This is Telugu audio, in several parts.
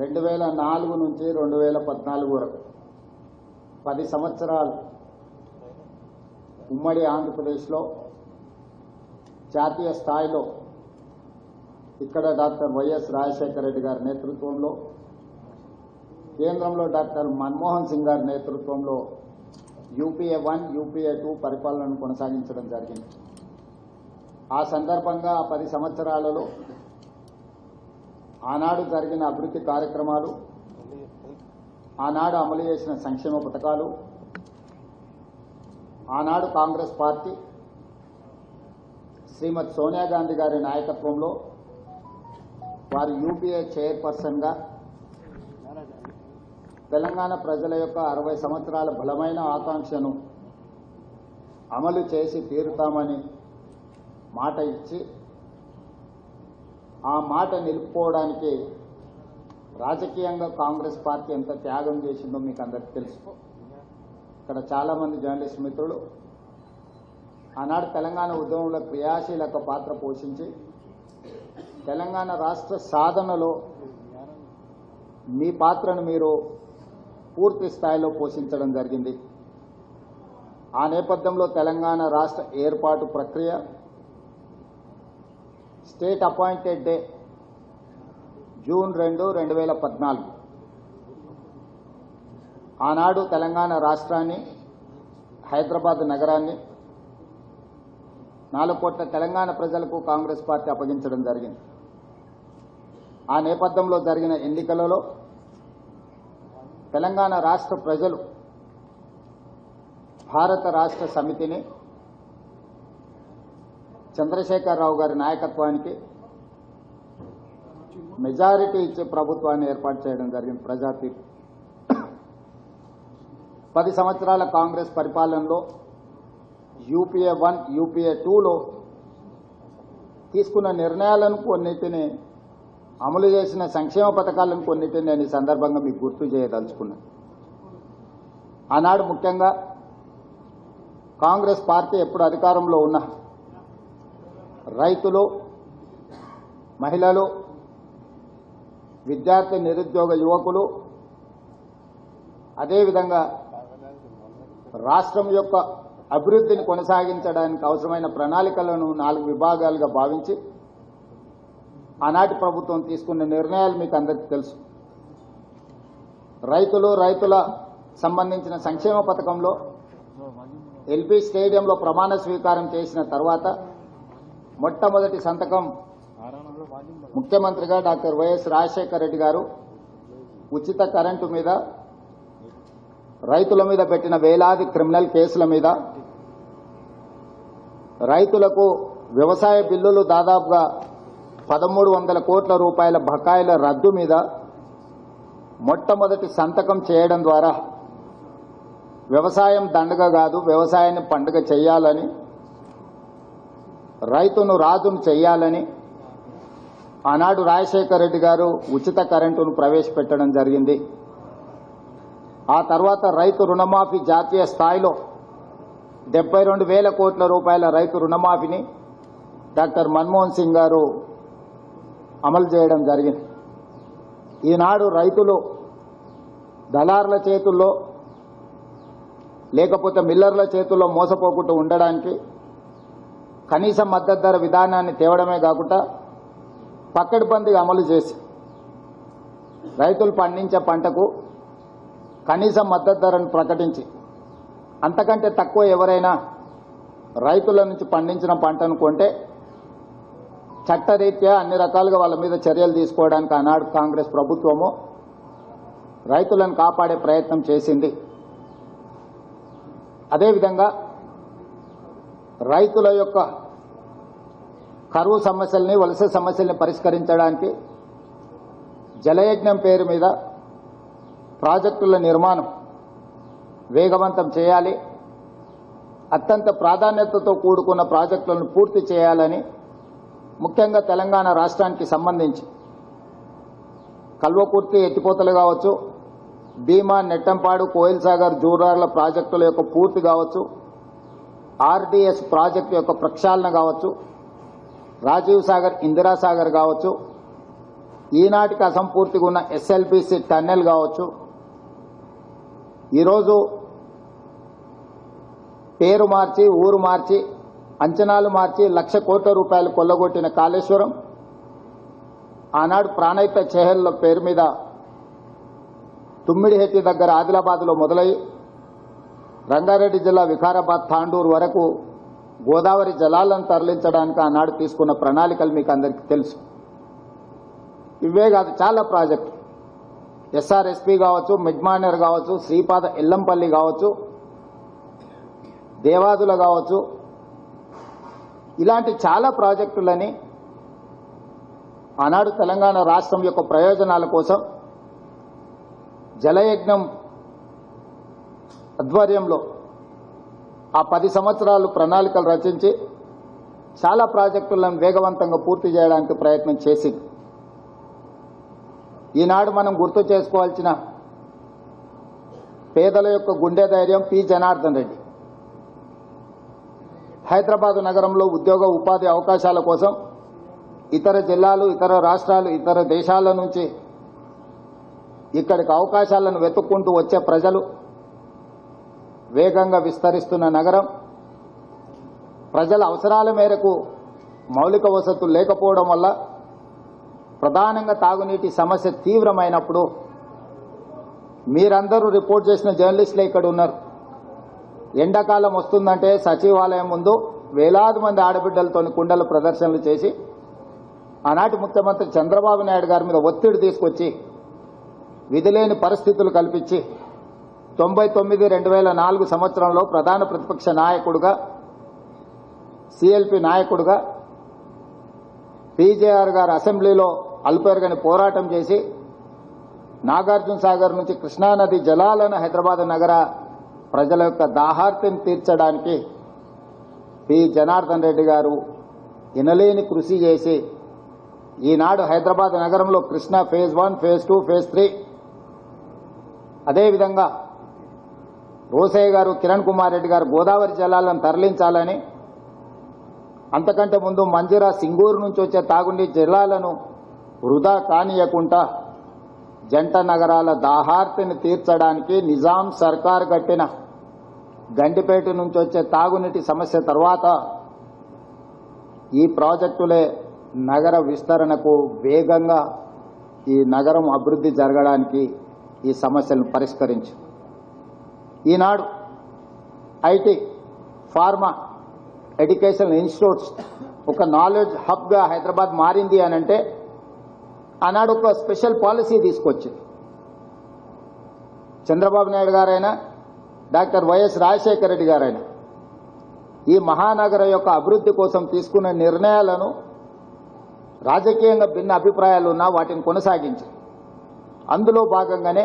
రెండు వేల నాలుగు నుంచి రెండు వేల పద్నాలుగు వరకు. పది సంవత్సరాలు. ఉమ్మడి ఆంధ్రప్రదేశ్లో జాతీయ స్థాయిలో ఇక్కడ డాక్టర్ వైఎస్ రాజశేఖర రెడ్డి గారి నేతృత్వంలో కేంద్రంలో డాక్టర్ మన్మోహన్ సింగ్ గారి నేతృత్వంలో యూపీఏ వన్ యూపీఏ టూ పరిపాలనను కొనసాగించడం జరిగింది. ఆ సందర్భంగా పది సంవత్సరాలలో ఆనాడు జరిగిన అభివృద్ధి కార్యక్రమాలు ఆనాడు అమలు చేసిన సంక్షేమ పథకాలు ఆనాడు కాంగ్రెస్ పార్టీ శ్రీమతి సోనియా గాంధీ గారి నాయకత్వంలో వారి యూపీఏ చైర్పర్సన్గా తెలంగాణ ప్రజల యొక్క అరవై సంవత్సరాల బలమైన ఆకాంక్షను అమలు చేసి తీరుతామని మాట ఇచ్చి ఆ మాట నిలుపుకోవడానికి రాజకీయంగా కాంగ్రెస్ పార్టీ ఎంత త్యాగం చేసిందో మీకు అందరికీ తెలుసు. ఇక్కడ చాలామంది జర్నలిస్ట్ మిత్రులు ఆనాడు తెలంగాణ ఉద్యమంలో క్రియాశీలక పాత్ర పోషించి తెలంగాణ రాష్ట్ర సాధనలో మీ పాత్రను మీరు పూర్తి స్థాయిలో పోషించడం జరిగింది. ఆ నేపథ్యంలో తెలంగాణ రాష్ట్ర ఏర్పాటు ప్రక్రియ స్టేట్ అపాయింటెడ్ డే జూన్ రెండు రెండు వేల పద్నాలుగు. ఆనాడు తెలంగాణ రాష్ట్రాన్ని హైదరాబాద్ నగరాన్ని నాలుగు కోట్ల తెలంగాణ ప్రజలకు కాంగ్రెస్ పార్టీ అప్పగించడం జరిగింది. ఆ నేపథ్యంలో జరిగిన ఎన్నికలలో తెలంగాణ రాష్ట్ర ప్రజలు భారత రాష్ట్ర సమితిని చంద్రశేఖరరావు గారి నాయకత్వానికి మెజారిటీ ఇచ్చే ప్రభుత్వాన్ని ఏర్పాటు చేయడం జరిగింది ప్రజా పది సంవత్సరాల కాంగ్రెస్ పరిపాలనలో యూపీఏ వన్ యూపీఏ టూలో తీసుకున్న నిర్ణయాలను కొన్నిటిని అమలు చేసిన సంక్షేమ పథకాలను కొన్నిటిని నేను ఈ సందర్భంగా మీకు గుర్తు చేయదలుచుకున్నాను ఆనాడు ముఖ్యంగా కాంగ్రెస్ పార్టీ ఎప్పుడు అధికారంలో ఉన్న రైతులు మహిళలు విద్యార్థి నిరుద్యోగ యువకులు అదేవిధంగా రాష్ట్రం యొక్క అభివృద్ధిని కొనసాగించడానికి అవసరమైన ప్రణాళికలను నాలుగు విభాగాలుగా భావించి ఆనాటి ప్రభుత్వం తీసుకున్న నిర్ణయాలు మీకు అందరికీ తెలుసు. రైతులు రైతుల సంబంధించిన సంక్షేమ పథకంలో ఎల్పీ స్టేడియంలో ప్రమాణ స్వీకారం చేసిన తర్వాత మొట్టమొదటి సంతకం ముఖ్యమంత్రిగా డాక్టర్ వైఎస్ రాజశేఖర రెడ్డి గారు ఉచిత కరెంటు మీద రైతుల మీద పెట్టిన వేలాది క్రిమినల్ కేసుల మీద రైతులకు వ్యవసాయ బిల్లులు దాదాపుగా పదమూడు వందల కోట్ల రూపాయల బకాయిల రద్దు మీద మొట్టమొదటి సంతకం చేయడం ద్వారా వ్యవసాయం దండగ కాదు వ్యవసాయాన్ని పండుగ చేయాలని రైతును రాజును చేయాలని ఆనాడు రాజశేఖర రెడ్డి గారు ఉచిత కరెంటును ప్రవేశపెట్టడం జరిగింది. ఆ తర్వాత రైతు రుణమాఫీ జాతీయ స్థాయిలో డెబ్బై రెండు వేల కోట్ల రూపాయల రైతు రుణమాఫీని డాక్టర్ మన్మోహన్ సింగ్ గారు అమలు చేయడం జరిగింది. ఈనాడు రైతులు దళారుల చేతుల్లో లేకపోతే మిల్లర్ల చేతుల్లో మోసపోకుండా ఉండడానికి కనీస మద్దతు ధర విధానాన్ని తేవడమే కాకుండా పక్కడిబందిగా అమలు చేసి రైతులు పండించే పంటకు కనీస మద్దతు ధరను ప్రకటించి అంతకంటే తక్కువ ఎవరైనా రైతుల నుంచి పండించిన పంటను కొంటే చట్టరీత్యా అన్ని రకాలుగా వాళ్ళ మీద చర్యలు తీసుకోవడానికి ఆనాడు కాంగ్రెస్ ప్రభుత్వము రైతులను కాపాడే ప్రయత్నం చేసింది. అదేవిధంగా రైతుల యొక్క కరువు సమస్యల్ని వలస సమస్యల్ని పరిష్కరించడానికి జలయజ్ఞం పేరు మీద ప్రాజెక్టుల నిర్మాణం వేగవంతం చేయాలి. అత్యంత ప్రాధాన్యతతో కూడుకున్న ప్రాజెక్టులను పూర్తి చేయాలని ముఖ్యంగా తెలంగాణ రాష్ట్రానికి సంబంధించి కల్వకుర్తి ఎత్తిపోతలు కావచ్చు భీమా నెట్టంపాడు కోయిల్ సాగర్ జూరార్ల ప్రాజెక్టుల యొక్క పూర్తి కావచ్చు ఆర్డీఎస్ ప్రాజెక్టు యొక్క ప్రక్షాళన కావచ్చు రాజీవ్ సాగర్ ఇందిరాసాగర్ కావచ్చు ఈనాటికి అసంపూర్తిగా ఉన్న ఎస్ఎల్పిసి టన్నెల్ కావచ్చు. ఈరోజు పేరు మార్చి ఊరు మార్చి అంచనాలు మార్చి లక్ష కోట్ల రూపాయలు కొల్లగొట్టిన కాళేశ్వరం ఆనాడు ప్రాణైత చెహెల్ పేరు మీద తుమ్మిడిహెట్టి దగ్గర ఆదిలాబాద్లో మొదలై రంగారెడ్డి జిల్లా వికారాబాద్ తాండూరు వరకు గోదావరి జలాలను తరలించడానికి ఆనాడు తీసుకున్న ప్రణాళికలు మీకు అందరికీ తెలుసు. ఇవే కాదు చాలా ప్రాజెక్టు ఎస్ఆర్ఎస్పి కావచ్చు మిడ్మానర్ కావచ్చు శ్రీపాద ఎల్లంపల్లి కావచ్చు దేవాదుల కావచ్చు. ఇలాంటి చాలా ప్రాజెక్టులని ఆనాడు తెలంగాణ రాష్ట్రం యొక్క ప్రయోజనాల కోసం జలయజ్ఞం ఆధ్వర్యంలో ఆ పది సంవత్సరాలు ప్రణాళికలు రచించి చాలా ప్రాజెక్టులను వేగవంతంగా పూర్తి చేయడానికి ప్రయత్నం చేసింది. ఈనాడు మనం గుర్తు చేసుకోవాల్సిన పేదల యొక్క గుండె ధైర్యం పి. జనార్దన్ రెడ్డి. హైదరాబాద్ నగరంలో ఉద్యోగ ఉపాధి అవకాశాల కోసం ఇతర జిల్లాలు ఇతర రాష్ట్రాలు ఇతర దేశాల నుంచి ఇక్కడికి అవకాశాలను వెతుక్కుంటూ వచ్చే ప్రజలు వేగంగా విస్తరిస్తున్న నగరం ప్రజల అవసరాల మేరకు మౌలిక వసతులు లేకపోవడం వల్ల ప్రధానంగా తాగునీటి సమస్య తీవ్రమైనప్పుడు మీరందరూ రిపోర్ట్ చేసిన జర్నలిస్టులు ఇక్కడ ఉన్నారు. ఎండాకాలం వస్తుందంటే సచివాలయం ముందు వేలాది మంది ఆడబిడ్డలతో కుండలు ప్రదర్శనలు చేసి ఆనాటి ముఖ్యమంత్రి చంద్రబాబు నాయుడు గారి మీద ఒత్తిడి తీసుకొచ్చి విధిలేని పరిస్థితులు కల్పించి తొంభై తొమ్మిది రెండు వేల నాలుగు సంవత్సరంలో ప్రధాన ప్రతిపక్ష నాయకుడుగా సిఎల్పి నాయకుడుగా పీజేఆర్ గారు అసెంబ్లీలో అల్పెరగని పోరాటం చేసి నాగార్జున సాగర్ నుంచి కృష్ణానది జలాలను హైదరాబాద్ నగర ప్రజల యొక్క దాహార్తిని తీర్చడానికి పి. జనార్దన్ రెడ్డి గారు ఇనలేని కృషి చేసి ఈనాడు హైదరాబాద్ నగరంలో Krishna phase one phase two phase three అదేవిధంగా రోసయ్య గారు కిరణ్ కుమార్ రెడ్డి గారు గోదావరి జలాలను తరలించాలని అంతకంటే ముందు మంజిరా సింగూరు నుంచి వచ్చే తాగునీటి జలాలను వృధా కానియకుండా జంట నగరాల దాహార్తిని తీర్చడానికి నిజాం సర్కార్ కట్టిన గండిపేట నుంచి వచ్చే తాగునీటి సమస్య తర్వాత ఈ ప్రాజెక్టులే నగర విస్తరణకు వేగంగా ఈ నగరం అభివృద్ధి జరగడానికి ఈ సమస్యలను పరిష్కరించు ఈనాడు ఐటీ ఫార్మా ఎడ్యుకేషన్ ఇన్స్టిట్యూట్స్ ఒక నాలెడ్జ్ హబ్గా హైదరాబాద్ మారింది అని అంటే ఆనాడు ఒక స్పెషల్ పాలసీ తీసుకొచ్చింది. చంద్రబాబు నాయుడు గారైనా డాక్టర్ వైఎస్ రాజశేఖర రెడ్డి గారైనా ఈ మహానగర యొక్క అభివృద్ధి కోసం తీసుకున్న నిర్ణయాలను రాజకీయంగా భిన్న అభిప్రాయాలు ఉన్నా వాటిని కొనసాగించి అందులో భాగంగానే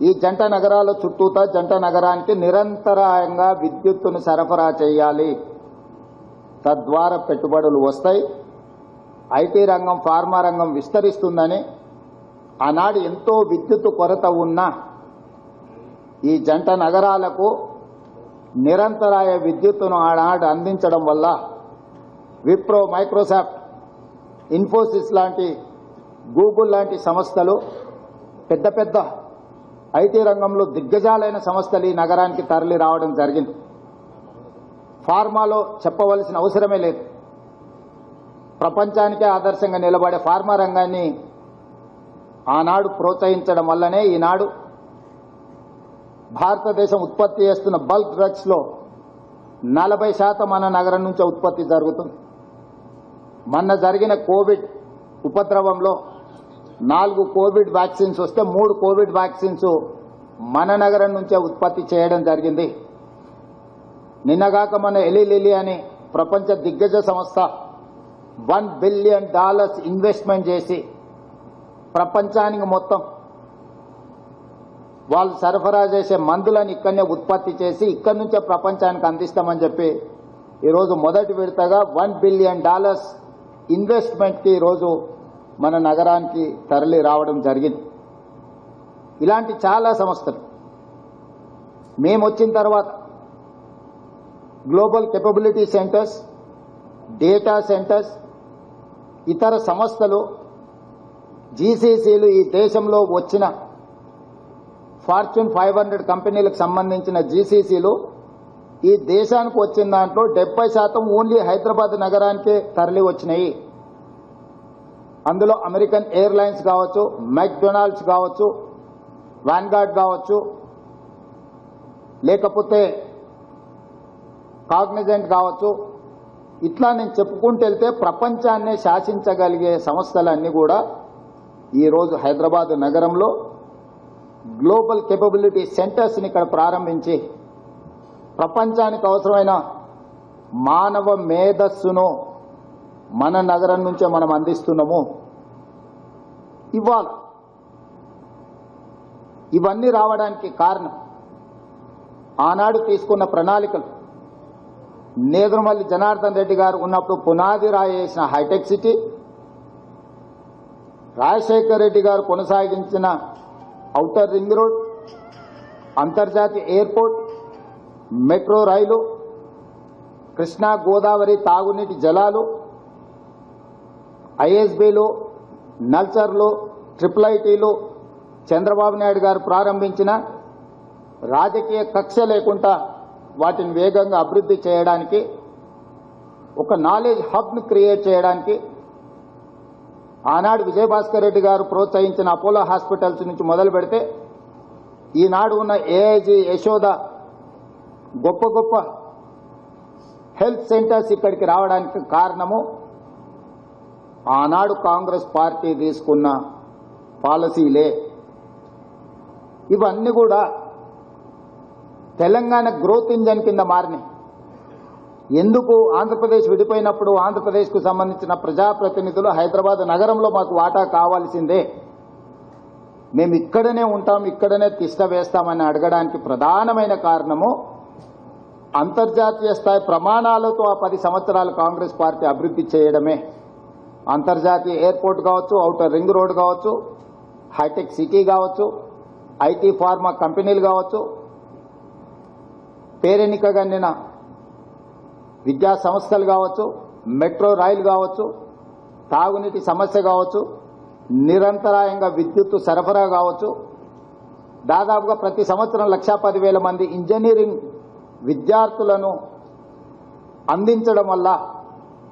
ఈ జంట నగరాల చుట్టూతా జంట నగరానికి నిరంతరాయంగా విద్యుత్తును సరఫరా చేయాలి. తద్వారా పెట్టుబడులు వస్తాయి. ఐటీ రంగం ఫార్మా రంగం విస్తరిస్తుందని ఆనాడు ఎంతో విద్యుత్ కొరత ఉన్న ఈ జంట నగరాలకు నిరంతరాయ విద్యుత్తును ఆనాడు అందించడం వల్ల విప్రో మైక్రోసాఫ్ట్ ఇన్ఫోసిస్ లాంటి గూగుల్ లాంటి సంస్థలు పెద్ద పెద్ద ఐటీ రంగంలో దిగ్గజాలైన సంస్థలు ఈ నగరానికి తరలి రావడం జరిగింది. ఫార్మాలో చెప్పవలసిన అవసరమే లేదు. ప్రపంచానికే ఆదర్శంగా నిలబడే ఫార్మా రంగాన్ని ఆనాడు ప్రోత్సహించడం వల్లనే ఈనాడు భారతదేశం ఉత్పత్తి చేస్తున్న బల్క్ డ్రగ్స్లో నలభై శాతం మన నగరం నుంచే ఉత్పత్తి జరుగుతుంది. మొన్న జరిగిన కోవిడ్ ఉపద్రవంలో నాలుగు కోవిడ్ వ్యాక్సిన్స్ వస్తే మూడు కోవిడ్ వ్యాక్సిన్స్ మన నగరం నుంచే ఉత్పత్తి చేయడం జరిగింది. నిన్నగాక మన ఎలిలిలి అని ప్రపంచ దిగ్గజ సంస్థ వన్ బిలియన్ డాలర్స్ ఇన్వెస్ట్మెంట్ చేసి ప్రపంచానికి మొత్తం వాళ్ళు సరఫరా చేసే మందులను ఇక్కడనే ఉత్పత్తి చేసి ఇక్కడి నుంచే ప్రపంచానికి అందిస్తామని చెప్పి ఈరోజు మొదటి విడతగా వన్ బిలియన్ డాలర్స్ ఇన్వెస్ట్మెంట్కి ఈరోజు మన నగరానికి తరలి రావడం జరిగింది. ఇలాంటి చాలా సంస్థలు. మేము వచ్చిన తర్వాత global capability centres data centres ఇతర సంస్థలు జీసీసీలు ఈ దేశంలో వచ్చిన ఫార్చ్యూన్ ఫైవ్ హండ్రెడ్ కంపెనీలకు సంబంధించిన జీసీసీలు ఈ దేశానికి వచ్చిన దాంట్లో డెబ్బై శాతం ఓన్లీ హైదరాబాద్ నగరానికే తరలి వచ్చినాయి. అందులో అమెరికన్ ఎయిర్లైన్స్ కావచ్చు మెక్డొనాల్డ్స్ కావచ్చు వ్యాన్గార్డ్ కావచ్చు లేకపోతే కాగ్నిజెంట్ కావచ్చు. ఇట్లా నేను చెప్పుకుంటూ వెళ్తే ప్రపంచాన్నే శాసించగలిగే సంస్థలన్నీ కూడా ఈరోజు హైదరాబాద్ నగరంలో గ్లోబల్ కేపబిలిటీ సెంటర్స్ని ఇక్కడ ప్రారంభించి ప్రపంచానికి అవసరమైన మానవ మేధస్సును మన నగరం నుంచే మనం అందిస్తున్నాము. ఇవ్వాలి. ఇవన్నీ రావడానికి కారణం ఆనాడు తీసుకున్న ప్రణాళికలు. నేదురుమల్లి జనార్దన్ రెడ్డి గారు ఉన్నప్పుడు పునాది రాయి వేసిన హైటెక్ సిటీ రాజశేఖర్ రెడ్డి గారు కొనసాగించిన ఔటర్ రింగ్ రోడ్ అంతర్జాతీయ ఎయిర్పోర్ట్ మెట్రో రైలు కృష్ణా గోదావరి తాగునీటి జలాలు ఐఎస్బీలు నల్చర్లు ట్రిపుల్ ఐటీలో చంద్రబాబు నాయుడు గారు ప్రారంభించిన రాజకీయ కక్ష లేకుండా వాటిని వేగంగా అభివృద్ధి చేయడానికి ఒక నాలెడ్జ్ హబ్ను క్రియేట్ చేయడానికి ఆనాడు విజయభాస్కర్ రెడ్డి గారు ప్రోత్సహించిన అపోలో హాస్పిటల్స్ నుంచి మొదలు పెడితే ఈనాడు ఉన్న ఏఐజీ యశోద గొప్ప గొప్ప హెల్త్ సెంటర్స్ ఇక్కడికి రావడానికి కారణము ఆనాడు కాంగ్రెస్ పార్టీ తీసుకున్న పాలసీలే. ఇవన్నీ కూడా తెలంగాణ గ్రోత్ ఇంజన్ కింద మారినాయి. ఎందుకు ఆంధ్రప్రదేశ్ విడిపోయినప్పుడు ఆంధ్రప్రదేశ్కు సంబంధించిన ప్రజాప్రతినిధులు హైదరాబాద్ నగరంలో మాకు వాటా కావాల్సిందే. మేము ఇక్కడనే ఉంటాం ఇక్కడనే తిష్ట వేస్తామని అడగడానికి ప్రధానమైన కారణము అంతర్జాతీయ స్థాయి ప్రమాణాలతో ఆ పది సంవత్సరాలు కాంగ్రెస్ పార్టీ అభివృద్ధి చేయడమే. అంతర్జాతీయ ఎయిర్పోర్ట్ కావచ్చు ఔటర్ రింగ్ రోడ్ కావచ్చు హైటెక్ సిటీ కావచ్చు ఐటీ ఫార్మా కంపెనీలు కావచ్చు. పేరెన్నికగండిన విద్యా సంస్థలు కావచ్చు మెట్రో రైలు కావచ్చు తాగునీటి సమస్య కావచ్చు నిరంతరాయంగా విద్యుత్ సరఫరా కావచ్చు. దాదాపుగా ప్రతి సంవత్సరం లక్షా పదివేల మంది ఇంజనీరింగ్ విద్యార్థులను అందించడం వల్ల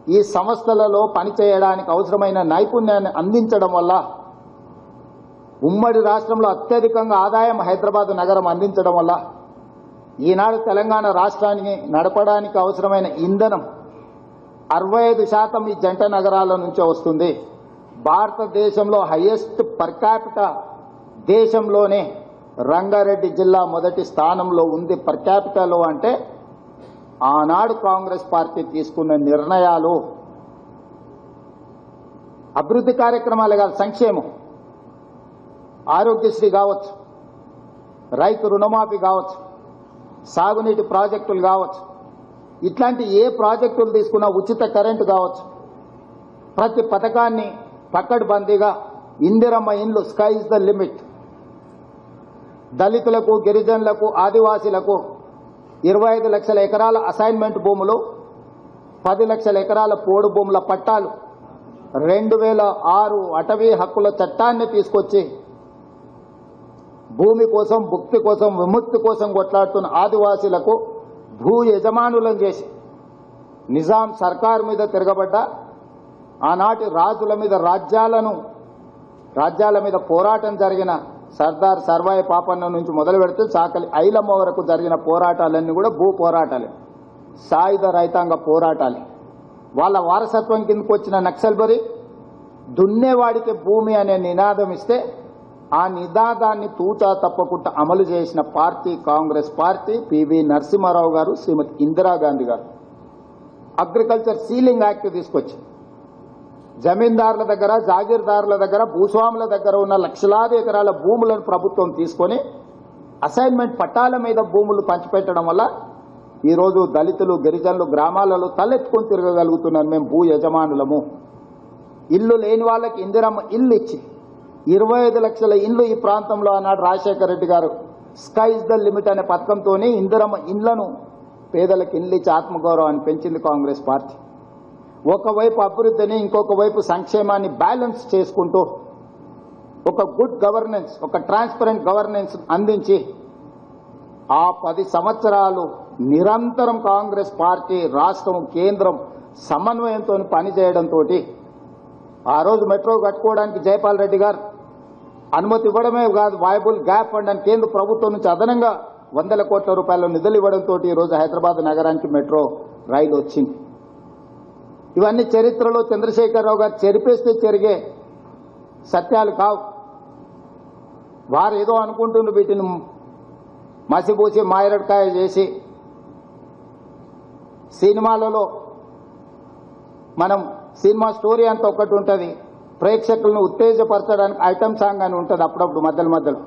ఈ సంస్థలలో పనిచేయడానికి అవసరమైన నైపుణ్యాన్ని అందించడం వల్ల ఉమ్మడి రాష్ట్రంలో అత్యధికంగా ఆదాయం హైదరాబాద్ నగరం అందించడం వల్ల ఈనాడు తెలంగాణ రాష్ట్రానికి నడపడానికి అవసరమైన ఇంధనం అరవై ఐదు శాతం ఈ జంట నగరాల నుంచే వస్తుంది. భారతదేశంలో హైయెస్ట్ పర్ దేశంలోనే రంగారెడ్డి జిల్లా మొదటి స్థానంలో ఉంది. పర్ క్యాపిటలో అంటే ఆనాడు కాంగ్రెస్ పార్టీ తీసుకున్న నిర్ణయాలు అభివృద్ధి కార్యక్రమాలు కాదు సంక్షేమం. ఆరోగ్యశ్రీ కావచ్చు రైతు రుణమాఫీ కావచ్చు సాగునీటి ప్రాజెక్టులు కావచ్చు ఇట్లాంటి ఏ ప్రాజెక్టులు తీసుకున్నా ఉచిత కరెంటు కావచ్చు. ప్రతి పథకాన్ని పక్కడ్బందీగా ఇందిరమ్మ ఇండ్లు స్కై ఇస్ ద లిమిట్. దళితులకు గిరిజనులకు ఆదివాసీలకు ఇరవై ఐదు లక్షల ఎకరాల అసైన్మెంట్ భూములు పది లక్షల ఎకరాల పోడు భూముల పట్టాలు రెండు వేల ఆరు అటవీ హక్కుల చట్టాన్ని తీసుకొచ్చి భూమి కోసం భుక్తి కోసం విముక్తి కోసం కొట్లాడుతున్న ఆదివాసీలకు భూ యజమానులను చేసి నిజాం సర్కార్ మీద తిరగబడ్డ ఆనాటి రాజుల మీద రాజ్యాలను రాజ్యాల మీద పోరాటం జరిగిన సర్దార్ సర్వాయి పాపన్న నుంచి మొదలు పెడితే చాకలి ఐలమ్మ వరకు జరిగిన పోరాటాలన్నీ కూడా భూ పోరాటాలే. సాయుధ రైతాంగ పోరాటాలే. వాళ్ళ వారసత్వం కిందకు వచ్చిన నక్సల్బరి దున్నేవాడికి భూమి అనే నినాదం ఇస్తే ఆ నినాదాన్ని తూచా తప్పకుండా అమలు చేసిన party Congress party P V Narasimha Rao garu Shrimati Indira Gandhi గారు. అగ్రికల్చర్ సీలింగ్ యాక్ట్ తీసుకొచ్చి జమీందారుల దగ్గర జాగీర్దారుల దగ్గర భూస్వాముల దగ్గర ఉన్న లక్షలాది ఎకరాల భూములను ప్రభుత్వం తీసుకొని అసైన్మెంట్ పట్టాల మీద భూములు పంచిపెట్టడం వల్ల ఈరోజు దళితులు గిరిజనులు గ్రామాలలో తలెత్తుకొని తిరగగలుగుతున్నారు మేము భూ యజమానులము. ఇల్లు లేని వాళ్ళకి ఇందిరమ్మ ఇల్లు ఇచ్చి ఇరవై ఐదు లక్షల ఇల్లు ఈ ప్రాంతంలో ఆనాడు రాజశేఖర రెడ్డి గారు స్కైజ్ ద లిమిట్ అనే పథకంతోనే ఇందిరమ్మ ఇండ్లను పేదలకు ఇల్లు ఇచ్చి ఆత్మగౌరవాన్ని పెంచింది కాంగ్రెస్ పార్టీ. ఒకవైపు అభివృద్ధిని ఇంకొక వైపు సంక్షేమాన్ని బ్యాలెన్స్ చేసుకుంటూ ఒక గుడ్ గవర్నెన్స్ ఒక ట్రాన్స్పరెంట్ గవర్నెన్స్ అందించి ఆ పది సంవత్సరాలు నిరంతరం కాంగ్రెస్ పార్టీ రాష్ట్రం కేంద్రం సమన్వయంతో పనిచేయడంతో ఆ రోజు మెట్రో కట్టుకోవడానికి జయపాల్ రెడ్డి గారు అనుమతి ఇవ్వడమే కాదు వాయబుల్ గ్యాప్ ఫండ్ అని కేంద్ర ప్రభుత్వం నుంచి అదనంగా వందల కోట్ల రూపాయల నిధులు ఇవ్వడంతో ఈ రోజు హైదరాబాద్ నగరానికి మెట్రో రైలు వచ్చింది. ఇవన్నీ చరిత్రలో చంద్రశేఖరరావు గారు చెరిపేస్తే చెరిగే సత్యాలు కావు. వారు ఏదో అనుకుంటున్నారు వీటిని మసిపూసి మాయరడ్కాయ చేసి సినిమాలలో మనం సినిమా స్టోరీ అంతా ఒకటి ఉంటుంది. ప్రేక్షకులను ఉత్తేజపరచడానికి ఐటమ్ సాంగ్ అని ఉంటుంది అప్పుడప్పుడు మధ్యలో మధ్యలో.